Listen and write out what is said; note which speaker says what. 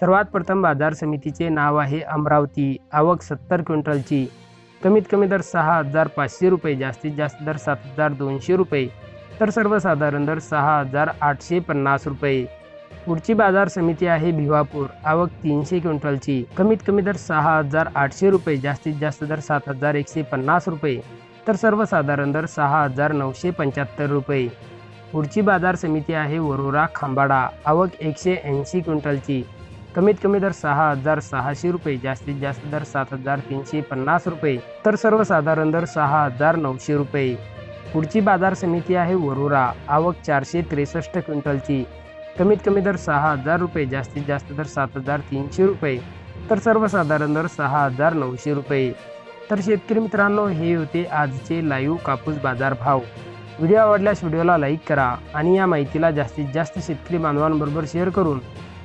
Speaker 1: सर्वात प्रथम बाजार समितीचे नाव आहे अमरावती. आवक सत्तर क्विंटलची. कमीत कमी दर सहा हजार पाचशे रुपये जास्तीत जास्त दर सात हजार दोनशे रुपये. तर सर्वसाधारण दर सहा हजार आठशे पन्नास रुपये. पुढची बाजार समिती आहे भिवापूर. आवक तीनशे क्विंटलची. कमीत कमी दर सहा हजार आठशे रुपये जास्तीत जास्त दर सात हजार एकशे पन्नास रुपये. तर सर्वसाधारण दर सहा हजार नऊशे पंच्याहत्तर रुपये. पुढची बाजार समिती आहे वरोरा खांबाडा. आवक एकशे ऐंशी क्विंटलची. कमीत कमी दर सहा हजार सहाशे रुपये जास्तीत जास्त दर सात हजार तीनशे पन्नास रुपये तर सर्वसाधारण दर सहा हजार नऊशे रुपये. पुढची बाजार समिती आहे वरुरा आवक चारशे त्रेसष्ट क्विंटलची. कमीत कमी दर सहा हजार रुपये जास्तीत जास्त दर सात हजार तीनशे रुपये तर सर्वसाधारण दर सहा हजार नऊशे रुपये. तर शेतकरी मित्रांनो हे होते आजचे लाईव्ह कापूस बाजार भाव व्हिडिओ आवडल्यास व्हिडिओला लाईक करा आणि या माहितीला जास्तीत जास्त शेतकरी बांधवांबरोबर शेअर करून